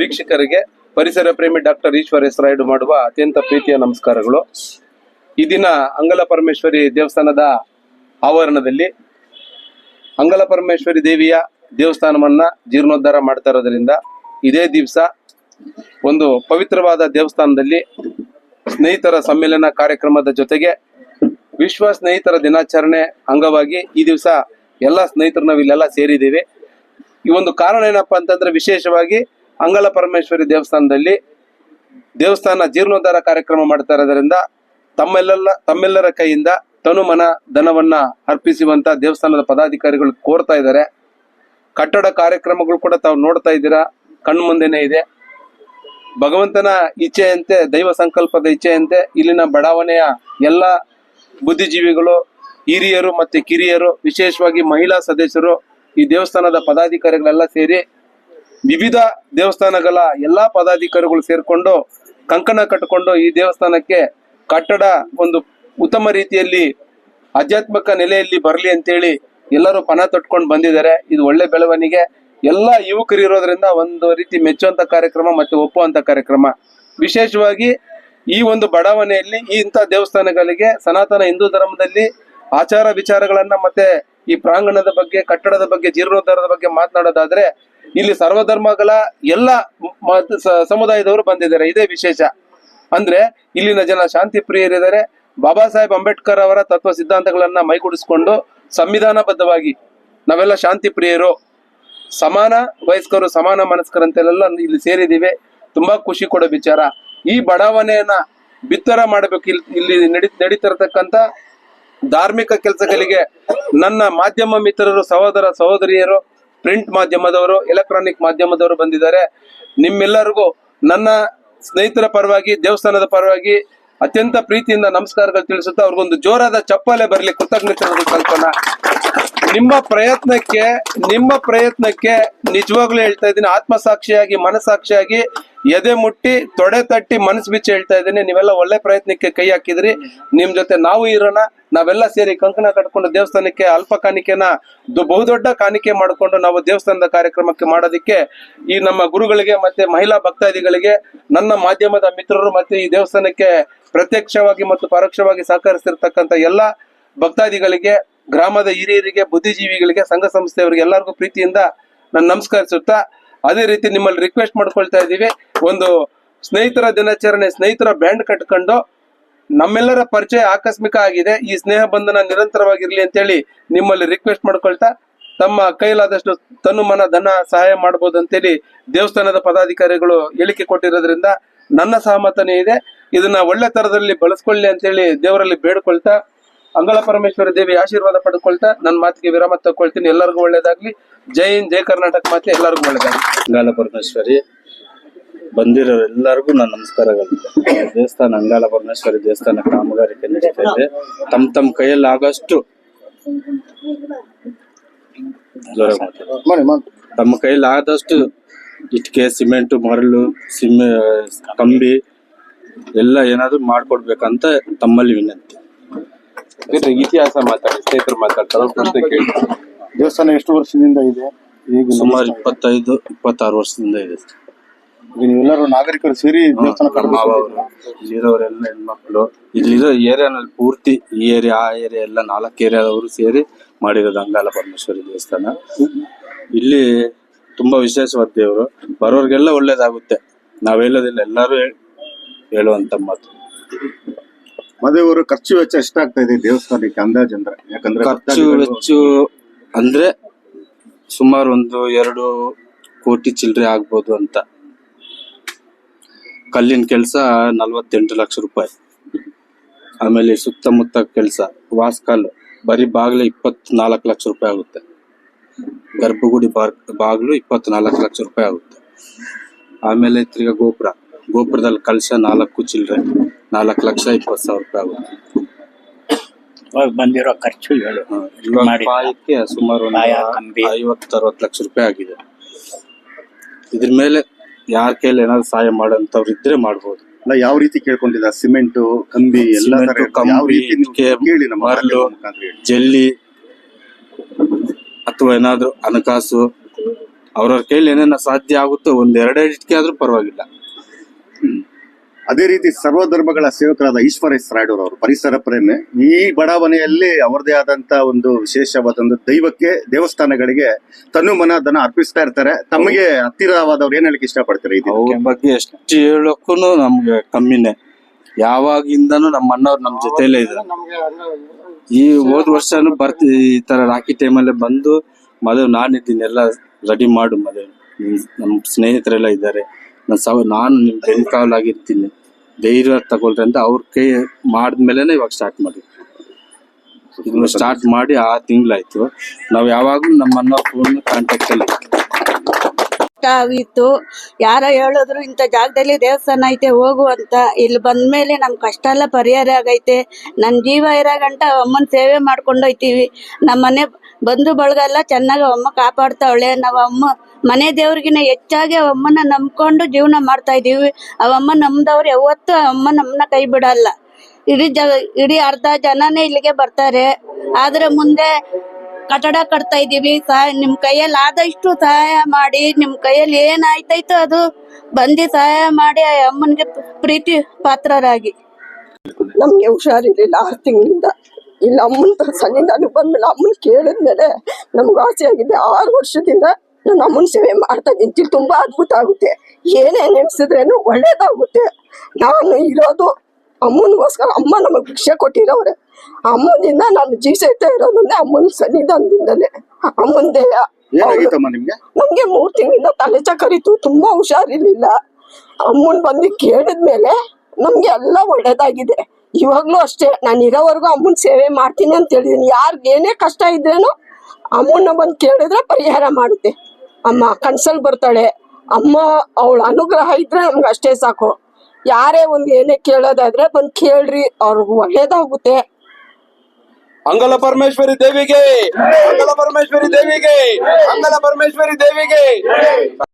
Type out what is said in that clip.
ವೀಕ್ಷಕರಿಗೆ ಪರಿಸರ ಪ್ರೇಮಿ ಡಾಕ್ಟರ್ ಈಶ್ವರ ಹೆಸರಾಯ್ಡು ಮಾಡುವ ಅತ್ಯಂತ ಪ್ರೀತಿಯ ನಮಸ್ಕಾರಗಳು. ಈ ದಿನ ಅಂಗಲ ಪರಮೇಶ್ವರಿ ದೇವಸ್ಥಾನದ ಆವರಣದಲ್ಲಿ ಅಂಗಲ ಪರಮೇಶ್ವರಿ ದೇವಿಯ ದೇವಸ್ಥಾನವನ್ನ ಜೀರ್ಣೋದ್ಧಾರ ಮಾಡ್ತಾ ಇರೋದ್ರಿಂದ ಇದೇ ದಿವಸ ಒಂದು ಪವಿತ್ರವಾದ ದೇವಸ್ಥಾನದಲ್ಲಿ ಸ್ನೇಹಿತರ ಸಮ್ಮೇಳನ ಕಾರ್ಯಕ್ರಮದ ಜೊತೆಗೆ ವಿಶ್ವ ಸ್ನೇಹಿತರ ದಿನಾಚರಣೆ ಅಂಗವಾಗಿ ಈ ದಿವಸ ಎಲ್ಲ ಸ್ನೇಹಿತರು ನಾವು ಇಲ್ಲೆಲ್ಲ ಸೇರಿದ್ದೀವಿ. ಈ ಒಂದು ಕಾರಣ ಏನಪ್ಪಾ ಅಂತಂದ್ರೆ ವಿಶೇಷವಾಗಿ ಅಂಗಲ ಪರಮೇಶ್ವರಿ ದೇವಸ್ಥಾನದಲ್ಲಿ ದೇವಸ್ಥಾನ ಜೀರ್ಣೋದ್ಧಾರ ಕಾರ್ಯಕ್ರಮ ಮಾಡ್ತಾ ಇರೋದ್ರಿಂದ ತಮ್ಮೆಲ್ಲ ತಮ್ಮೆಲ್ಲರ ಕೈಯಿಂದ ತನುಮನ ಧನವನ್ನ ಅರ್ಪಿಸುವಂತ ದೇವಸ್ಥಾನದ ಪದಾಧಿಕಾರಿಗಳು ಕೋರ್ತಾ ಇದ್ದಾರೆ. ಕಟ್ಟಡ ಕಾರ್ಯಕ್ರಮಗಳು ಕೂಡ ತಾವು ನೋಡ್ತಾ ಇದ್ದೀರಾ, ಕಣ್ಣು ಮುಂದೆನೆ ಇದೆ. ಭಗವಂತನ ಇಚ್ಛೆಯಂತೆ, ದೈವ ಸಂಕಲ್ಪದ ಇಚ್ಛೆಯಂತೆ ಇಲ್ಲಿನ ಬಡಾವಣೆಯ ಎಲ್ಲ ಬುದ್ಧಿಜೀವಿಗಳು, ಹಿರಿಯರು ಮತ್ತೆ ಕಿರಿಯರು, ವಿಶೇಷವಾಗಿ ಮಹಿಳಾ ಸದಸ್ಯರು ಈ ದೇವಸ್ಥಾನದ ಪದಾಧಿಕಾರಿಗಳೆಲ್ಲ ಸೇರಿ ವಿವಿಧ ದೇವಸ್ಥಾನಗಳ ಎಲ್ಲಾ ಪದಾಧಿಕಾರಿಗಳು ಸೇರ್ಕೊಂಡು ಕಂಕಣ ಕಟ್ಟಿಕೊಂಡು ಈ ದೇವಸ್ಥಾನಕ್ಕೆ ಕಟ್ಟಡ ಒಂದು ಉತ್ತಮ ರೀತಿಯಲ್ಲಿ ಆಧ್ಯಾತ್ಮಿಕ ನೆಲೆಯಲ್ಲಿ ಬರಲಿ ಅಂತೇಳಿ ಎಲ್ಲರೂ ಪಣ ತೊಟ್ಕೊಂಡು ಬಂದಿದ್ದಾರೆ. ಇದು ಒಳ್ಳೆ ಬೆಳವಣಿಗೆ. ಎಲ್ಲ ಯುವಕರು ಇರೋದ್ರಿಂದ ಒಂದು ರೀತಿ ಮೆಚ್ಚುವಂತ ಕಾರ್ಯಕ್ರಮ ಮತ್ತೆ ಒಪ್ಪುವಂತ ಕಾರ್ಯಕ್ರಮ. ವಿಶೇಷವಾಗಿ ಈ ಒಂದು ಬಡಾವಣೆಯಲ್ಲಿ ಈ ಇಂಥ ದೇವಸ್ಥಾನಗಳಿಗೆ ಸನಾತನ ಹಿಂದೂ ಧರ್ಮದಲ್ಲಿ ಆಚಾರ ವಿಚಾರಗಳನ್ನ ಮತ್ತೆ ಈ ಪ್ರಾಂಗಣದ ಬಗ್ಗೆ, ಕಟ್ಟಡದ ಬಗ್ಗೆ, ಜೀರ್ಣೋದ್ಧಾರದ ಬಗ್ಗೆ ಮಾತನಾಡೋದಾದ್ರೆ ಇಲ್ಲಿ ಸರ್ವಧರ್ಮಗಳ ಎಲ್ಲ ಸಮುದಾಯದವರು ಬಂದಿದ್ದಾರೆ. ಇದೇ ವಿಶೇಷ. ಅಂದ್ರೆ ಇಲ್ಲಿನ ಜನ ಶಾಂತಿ ಪ್ರಿಯರಿದ್ದಾರೆ. ಬಾಬಾ ಸಾಹೇಬ್ ಅಂಬೇಡ್ಕರ್ ಅವರ ತತ್ವ ಸಿದ್ಧಾಂತಗಳನ್ನ ಮೈಗೂಡಿಸ್ಕೊಂಡು ಸಂವಿಧಾನಬದ್ಧವಾಗಿ ನಾವೆಲ್ಲ ಶಾಂತಿ ಪ್ರಿಯರು. ಸಮಾನ ವಯಸ್ಕರು, ಸಮಾನ ಮನಸ್ಕರಂತೆಲ್ಲ ಇಲ್ಲಿ ಸೇರಿದ್ದೀವಿ. ತುಂಬಾ ಖುಷಿ ಕೊಡೋ ವಿಚಾರ. ಈ ಬಡಾವಣೆಯನ್ನ ಬಿತ್ತರ ಮಾಡಬೇಕು ಇಲ್ಲಿ ಇಲ್ಲಿ ನಡಿ ನಡೀತಿರತಕ್ಕಂತ ಧಾರ್ಮಿಕ ಕೆಲಸಗಳಿಗೆ ನನ್ನ ಮಾಧ್ಯಮ ಮಿತ್ರರು, ಸಹೋದರ, ಸಹೋದರಿಯರು ಪ್ರಿಂಟ್ ಮಾಧ್ಯಮದವರು ಎಲೆಕ್ಟ್ರಾನಿಕ್ ಮಾಧ್ಯಮದವರು ಬಂದಿದ್ದಾರೆ. ನಿಮ್ಮೆಲ್ಲರಿಗೂ ನನ್ನ ಸ್ನೇಹಿತರ ಪರವಾಗಿ, ದೇವಸ್ಥಾನದ ಪರವಾಗಿ ಅತ್ಯಂತ ಪ್ರೀತಿಯಿಂದ ನಮಸ್ಕಾರಗಳು ತಿಳಿಸುತ್ತಾ ಅವ್ರಿಗೊಂದು ಜೋರಾದ ಚಪ್ಪಾಳೆ ಬರಲಿ ಕೃತಜ್ಞತೆ ಕಲ್ಪನಾ. ನಿಮ್ಮ ಪ್ರಯತ್ನಕ್ಕೆ ನಿಮ್ಮ ಪ್ರಯತ್ನಕ್ಕೆ ನಿಜವಾಗ್ಲೂ ಹೇಳ್ತಾ ಇದ್ದೀನಿ. ಆತ್ಮಸಾಕ್ಷಿಯಾಗಿ ಮನಸಾಕ್ಷಿಯಾಗಿ ಎದೆ ಮುಟ್ಟಿ, ತೊಡೆ ತಟ್ಟಿ, ಮನಸ್ಸು ಬಿಚ್ಚಿ ಹೇಳ್ತಾ ಇದ್ದೀನಿ. ನೀವೆಲ್ಲ ಒಳ್ಳೆ ಪ್ರಯತ್ನಕ್ಕೆ ಕೈ ಹಾಕಿದ್ರಿ. ನಿಮ್ ಜೊತೆ ನಾವು ಇರೋಣ. ನಾವೆಲ್ಲ ಸೇರಿ ಕಂಕಣ ಕಟ್ಕೊಂಡು ದೇವಸ್ಥಾನಕ್ಕೆ ಅಲ್ಪ ಕಾಣಿಕೆನ ಬಹುದೊಡ್ಡ ಕಾಣಿಕೆ ಮಾಡಿಕೊಂಡು ನಾವು ದೇವಸ್ಥಾನದ ಕಾರ್ಯಕ್ರಮಕ್ಕೆ ಮಾಡೋದಕ್ಕೆ ಈ ನಮ್ಮ ಗುರುಗಳಿಗೆ ಮತ್ತೆ ಮಹಿಳಾ ಭಕ್ತಾದಿಗಳಿಗೆ, ನನ್ನ ಮಾಧ್ಯಮದ ಮಿತ್ರರು ಮತ್ತೆ ಈ ದೇವಸ್ಥಾನಕ್ಕೆ ಪ್ರತ್ಯಕ್ಷವಾಗಿ ಮತ್ತು ಪರೋಕ್ಷವಾಗಿ ಸಹಕರಿಸಿರ್ತಕ್ಕಂಥ ಎಲ್ಲ ಭಕ್ತಾದಿಗಳಿಗೆ, ಗ್ರಾಮದ ಹಿರಿಯರಿಗೆ, ಬುದ್ಧಿಜೀವಿಗಳಿಗೆ, ಸಂಘ ಸಂಸ್ಥೆಯವರಿಗೆ ಎಲ್ಲರಿಗೂ ಪ್ರೀತಿಯಿಂದ ನಾನು ನಮಸ್ಕರಿಸುತ್ತಾ ಅದೇ ರೀತಿ ನಿಮ್ಮಲ್ಲಿ ರಿಕ್ವೆಸ್ಟ್ ಮಾಡ್ಕೊಳ್ತಾ ಇದ್ದೀವಿ. ಒಂದು ಸ್ನೇಹಿತರ ದಿನಾಚರಣೆ, ಸ್ನೇಹಿತರ ಬ್ಯಾಂಡ್ ಕಟ್ಕೊಂಡು ನಮ್ಮೆಲ್ಲರ ಪರಿಚಯ ಆಕಸ್ಮಿಕ ಆಗಿದೆ. ಈ ಸ್ನೇಹ ಬಂಧನ ನಿರಂತರವಾಗಿರ್ಲಿ ಅಂತೇಳಿ ನಿಮ್ಮಲ್ಲಿ ರಿಕ್ವೆಸ್ಟ್ ಮಾಡ್ಕೊಳ್ತಾ ತಮ್ಮ ಕೈಲಾದಷ್ಟು ತನು ಮನ, ಧನ ಸಹಾಯ ಮಾಡಬಹುದು ಅಂತೇಳಿ ದೇವಸ್ಥಾನದ ಪದಾಧಿಕಾರಿಗಳು ಹೇಳಿಕೆ ಕೊಟ್ಟಿರೋದ್ರಿಂದ ನನ್ನ ಸಹಮತನೇ ಇದೆ. ಇದನ್ನ ಒಳ್ಳೆ ತರದಲ್ಲಿ ಬಳಸ್ಕೊಳ್ಳಿ ಅಂತೇಳಿ ದೇವರಲ್ಲಿ ಬೇಡ್ಕೊಳ್ತಾ ಅಂಗಳ ಪರಮೇಶ್ವರ ದೇವಿ ಆಶೀರ್ವಾದ ಪಡ್ಕೊಳ್ತಾ ನನ್ನ ಮಾತಿಗೆ ವಿರಾಮ ತಗೊಳ್ತೀನಿ. ಎಲ್ಲರಿಗೂ ಒಳ್ಳೇದಾಗ್ಲಿ. ಜೈ ಹಿಂದ್, ಜೈ ಕರ್ನಾಟಕ ಮಾತೆ, ಎಲ್ಲರಿಗೂ ಒಳ್ಳೇದಾಗ್ಲಿ. ಅಂಗಾಲ ಪರಮೇಶ್ವರಿ ಬಂದಿರೋ ಎಲ್ಲರಿಗೂ ನನ್ನ ನಮಸ್ಕಾರಗಳು. ದೇವಸ್ಥಾನ ಅಂಗಾಲ ಪರಮೇಶ್ವರಿ ದೇವಸ್ಥಾನ ಕಾಮಗಾರಿಕೆ ನಡೀತಾ ಇದೆ. ತಮ್ಮ ತಮ್ಮ ಕೈಯಲ್ಲಿ ಆಗಷ್ಟು ತಮ್ಮ ಕೈಯಲ್ಲಿ ಆದಷ್ಟು ಇಟ್ಕೆ, ಸಿಮೆಂಟ್, ಮರಳು, ಸಿಮೆ, ಕಂಬಿ ಎಲ್ಲ ಏನಾದ್ರು ಮಾಡ್ಕೊಡ್ಬೇಕಂತ ತಮ್ಮಲ್ಲಿ ವಿನಂತಿ. ಇರ್ಲಿ, ಇತಿಹಾಸ ಮಾತಾಡಿ ಸ್ನೇಹಿತರು ಮಾತಾಡ್ತಾರೆ ಅವ್ರ ಪ್ರಶ್ನೆ ಕೇಳಿ. ದೇವಸ್ಥಾನ ಎಷ್ಟು ವರ್ಷದಿಂದ ಇದೆ? ಈಗ ಸುಮಾರು ಇಪ್ಪತ್ತೈದು ಇಪ್ಪತ್ತಾರು ವರ್ಷದಿಂದ ಇದೆ ನೀವೆಲ್ಲರೂ ನಾಗರಿಕರು ಸೇರಿ ದೇವಸ್ಥಾನ ಇಲ್ಲಿರೋರೆಲ್ಲ ಹೆಣ್ಮಕ್ಳು ಇಲ್ಲಿರೋ ಏರಿಯಾನಲ್ಲಿ ಪೂರ್ತಿ ಈ ಏರಿಯಾ ಆ ಏರಿಯಾ ಎಲ್ಲ ನಾಲ್ಕು ಏರಿಯಾದವರು ಸೇರಿ ಮಾಡಿರೋದು ಅಂಗಾಲ ಪರಮೇಶ್ವರಿ ದೇವಸ್ಥಾನ. ಇಲ್ಲಿ ತುಂಬಾ ವಿಶೇಷವಾದ ದೇವರು. ಬರೋರ್ಗೆಲ್ಲ ಒಳ್ಳೇದಾಗುತ್ತೆ. ನಾವ್ ಹೇಳೋದಿಲ್ಲ ಎಲ್ಲರೂ ಹೇಳ್- ಹೇಳುವಂತ ಮಾತು. ಮದುವೆಯವರು ಖರ್ಚು ವೆಚ್ಚ ಎಷ್ಟಾಗ್ತಾ ಇದೆ ದೇವಸ್ಥಾನಕ್ಕೆ ಅಂದಾಜು ಅಂದ್ರೆ? ಯಾಕಂದ್ರೆ ಖರ್ಚು ಭಕ್ತಾದಿಗಳು- ವೆಚ್ಚ ಅಂದ್ರೆ ಸುಮಾರು ಒಂದು ಎರಡು ಕೋಟಿ ಚಿಲ್ಲರೆ ಆಗ್ಬೋದು ಅಂತ. ಕಲ್ಲಿನ ಕೆಲಸ ನಲ್ವತ್ತೆಂಟು ಲಕ್ಷ ರೂಪಾಯಿ. ಆಮೇಲೆ ಸುತ್ತಮುತ್ತ ಕೆಲಸ ವಾಸ್ಕಾಲ್ ಬರೀ ಬಾಗಿಲು ಇಪ್ಪತ್ನಾಲ್ಕು ಲಕ್ಷ ರೂಪಾಯಿ ಆಗುತ್ತೆ. ಗರ್ಭಗುಡಿ ಪಾರ್ಕ್ ಬಾಗಿಲು ಇಪ್ಪತ್ನಾಲ್ಕು ಲಕ್ಷ ರೂಪಾಯಿ ಆಗುತ್ತೆ. ಆಮೇಲೆ ತಿರ್ಗಾ ಗೋಪುರ. ಗೋಪುರದಲ್ಲಿ ಕಲಶ ನಾಲ್ಕು ಚಿಲ್ಲರೆ. ನಾಲ್ಕು ಲಕ್ಷ ಇಪ್ಪತ್ತು ಸಾವಿರ ರೂಪಾಯಿ ಆಗುತ್ತೆ ಇವಾಗ ಬಂದಿರೋ ಖರ್ಚು ಹೇಳು ಹ, ಇವಾಗ ಮಾಡಿದ್ದು. ಪಾಯಕ್ಕೆ ಸುಮಾರು ಒಂದು ಪಾಯ, ಕಂಬಿ. ಐವತ್ತು ಅರವತ್ತು ಲಕ್ಷ ರೂಪಾಯಿ ಆಗಿದೆ ಇದ್ರ ಮೇಲೆ ಯಾರ ಕೈಲಿ ಏನಾದ್ರು ಸಹಾಯ ಮಾಡೋಂಥವ್ರು ಇದ್ರೆ ಮಾಡ್ಬೋದು ಅಲ್ಲ ಯಾವ ರೀತಿ ಕೇಳ್ಕೊಂಡಿದ್ದ ಸಿಮೆಂಟ್ ಕಂಬಿ ಎಲ್ಲ ತರ ಸಿಮೆಂಟು, ಯಾವ ಕಂಬಿ, ರೀತಿ ನೀವು ಇಟ್ಕೆ, ಕೇಳಿ ನಮ್ಮ ಮರಳು, ಮಾಧ್ಯಮದ ಮುಖಾಂತರ ಹೇಳಿ. ಜಲ್ಲಿ ಅಥವಾ ಏನಾದ್ರು ಹಣಕಾಸು ಅವ್ರವ್ರ ಕೈಲಿ ಏನೇನ ಸಾಧ್ಯ ಆಗುತ್ತೋ ಒಂದ್ ಎರಡೆರಡು ಇಟ್ಕೆ ಆದ್ರೂ ಪರವಾಗಿಲ್ಲ ಅದೇ ರೀತಿ ಸರ್ವಧರ್ಮಗಳ ಸೇವಕರಾದ ಈಶ್ವರ ರಾಯ್ಡೂರ್ ಅವರು, ಪರಿಸರ ಪ್ರೇಮಿ. ಈ ಬಡಾವಣೆಯಲ್ಲಿ ಅವರದೇ ಆದಂತ ಒಂದು ವಿಶೇಷವಾದ ಒಂದು ದೈವಕ್ಕೆ, ದೇವಸ್ಥಾನಗಳಿಗೆ ತನು ಮನ ಧನ ಅರ್ಪಿಸ್ತಾ ಇರ್ತಾರೆ. ತಮಗೆ ಹತ್ತಿರವಾದವ್ರು ಏನ್ ಹೇಳಕ್ ಇಷ್ಟಪಡ್ತಾರೆ ಇದು ಬಗ್ಗೆ ಎಷ್ಟು ಹೇಳಕ್ಕೂ ನಮ್ಗೆ ಕಮ್ಮಿನೇ. ಯಾವಾಗಿಂದನು ನಮ್ಮ ಅಣ್ಣವ್ರು ನಮ್ ಜೊತೆಲೇ ಇದ್ರು ಈ ಹೋದ್ ವರ್ಷನು ಬರ್ತಿ, ಈ ತರ ರಾಖಿ ಟೈಮಲ್ಲೇ ಬಂದು ಮದುವೆ ನಾನಿದ್ದೀನಿ, ಎಲ್ಲ ರೆಡಿ ಮಾಡು ಮದುವೆ. ನಮ್ ಸ್ನೇಹಿತರೆಲ್ಲ ಇದ್ದಾರೆ. ನಾನು ಸಾವ ನಾನು ನಿಮ್ ಬೆನ್ ಕಾವಲಾಗಿರ್ತೀನಿ ಧೈರ್ಯ ತಗೊಳ್ರಿ ಅಂತ ಅವ್ರ ಕೈ ಮಾಡಿದ್ಮೇಲೇನೆ ಇವಾಗ ಸ್ಟಾರ್ಟ್ ಮಾಡಿ ಇದನ್ನ ಸ್ಟಾರ್ಟ್ ಮಾಡಿ ಆ ತಿಂಗಳಾಯ್ತು. ನಾವು ಯಾವಾಗಲೂ ನಮ್ಮನ್ನ ಫೋನ್ ಕಾಂಟ್ಯಾಕ್ಟ್ ಅಲ್ಲಿ ಆಗಿತ್ತು ಯಾರೋ ಹೇಳಿದ್ರು ಇಂಥ ಜಾಗದಲ್ಲಿ ದೇವಸ್ಥಾನ ಐತೆ, ಹೋಗು ಅಂತ. ಇಲ್ಲಿ ಬಂದ್ಮೇಲೆ ನಮ್ ಕಷ್ಟ ಎಲ್ಲ ಪರಿಹಾರ ಆಗೈತೆ. ನನ್ನ ಜೀವ ಇರೋ ಗಂಟ ಅಮ್ಮನ ಸೇವೆ ಮಾಡ್ಕೊಂಡೋಯ್ತೀವಿ. ನಮ್ಮನೆ ನಮ್ಮ ಮನೆ ಬಂಧು ಬಳಗ ಎಲ್ಲ ಚೆನ್ನಾಗಿ ಅಮ್ಮ ಕಾಪಾಡ್ತಾವಳೆ. ನಾವು ಅಮ್ಮ, ಮನೆ ದೇವ್ರಿಗಿನ ಹೆಚ್ಚಾಗಿ ಅಮ್ಮನ ನಂಬ್ಕೊಂಡು ಜೀವನ ಮಾಡ್ತಾ ಇದೀವಿ. ಅವಮ್ಮ ನಮ್ದವ್ರು ಯಾವತ್ತೂ ಅಮ್ಮ ನಮ್ಮನ್ನ ಕೈ ಬಿಡಲ್ಲ. ಇಡೀ ಜ, ಇಡೀ ಅರ್ಧ ಜನನೇ ಇಲ್ಲಿಗೆ ಬರ್ತಾರೆ. ಆದ್ರೆ ಮುಂದೆ ಕಟ್ಟಡ ಕಟ್ತಾ ಇದೀವಿ. ಸಹಾಯ, ನಿಮ್ ಕೈಯಲ್ಲಿ ಆದಷ್ಟು ಸಹಾಯ ಮಾಡಿ, ನಿಮ್ ಕೈಯಲ್ಲಿ ಏನಾಯ್ತೈತೋ ಅದು ಬಂದಿ ಸಹಾಯ ಮಾಡಿ ಆ ಅಮ್ಮನಿಗೆ ಪ್ರೀತಿ ಪಾತ್ರರಾಗಿ. ನಮ್ಗೆ ಹುಷಾರಿರ್ಲಿಲ್ಲ ಆರು ತಿಂಗಳಿಂದ. ಇಲ್ಲಿ ಅಮ್ಮನ ಸನ್ನಿಧಾನಕ್ಕೆ ಬಂದ್ಮೇಲೆ ಅಮ್ಮನ ಕೇಳಿದ್ಮೇಲೆ ನಮ್ಗೆ ಆಸೆ ಆಗಿದೆ ಆರು ವರ್ಷದಿಂದ ನಾನು ಅಮ್ಮನ ಸೇವೆ ಮಾಡ್ತಾ ಇದ್ದೀನಿ. ತುಂಬಾ ಅದ್ಭುತ ಆಗುತ್ತೆ. ಏನೇ ನೆನೆಸಿದ್ರೇನು ಒಳ್ಳೇದಾಗುತ್ತೆ. ನಾನು ಇರೋದು ಅಮ್ಮನಿಗೋಸ್ಕರ ಅಮ್ಮ ನಮಗೆ ಭಿಕ್ಷೆ ಕೊಟ್ಟಿರೋರೆ. ಅಮ್ಮನಿಂದ ನಾನು ಜೀವಿಸ್ತಾ ಇರೋದನ್ನೇ ಅಮ್ಮನ ಸನ್ನಿಧಾನದಿಂದಲೇ. ಅಮ್ಮನ ದೇಹ. ನಮ್ಗೆ ಮೂರ್ ತಿಂಗಳಿಂದ ತಲೆ ಚಕರಿತು ತುಂಬಾ ಹುಷಾರಿರ್ಲಿಲ್ಲ. ಅಮ್ಮನ್ ಬಂದು ಕೇಳಿದ್ಮೇಲೆ ನಮ್ಗೆ ಎಲ್ಲ ಒಳ್ಳೇದಾಗಿದೆ. ಇವಾಗ್ಲೂ ಅಷ್ಟೇ. ನಾನು ಇರೋವರೆಗೂ ಅಮ್ಮನ್ ಸೇವೆ ಮಾಡ್ತೀನಿ ಅಂತ ಹೇಳಿದೀನಿ. ಯಾರ್ಗ್ ಏನೇ ಕಷ್ಟ ಇದ್ರೇನು ಅಮ್ಮನ್ನ ಬಂದು ಕೇಳಿದ್ರೆ ಪರಿಹಾರ ಮಾಡುತ್ತೆ. ಅಮ್ಮ ಕನ್ಸಲ್ ಬರ್ತಾಳೆ. ಅಮ್ಮ ಅವಳ ಅನುಗ್ರಹ ಇದ್ರೆ ನಮ್ಗೆ ಅಷ್ಟೇ ಸಾಕು. ಯಾರೇ ಒಂದು ಏನೇ ಕೇಳೋದಾದ್ರೆ ಬಂದು ಕೇಳ್ರಿ, ಅವ್ರಿಗೆ ಒಳ್ಳೇದಾಗುತ್ತೆ. ಅಂಗಲ ಪರಮೇಶ್ವರಿ ದೇವಿಗೆ ಅಂಗಲ ಪರಮೇಶ್ವರಿ ದೇವಿಗೆ ಅಂಗಲ ಪರಮೇಶ್ವರಿ ದೇವಿಗೆ.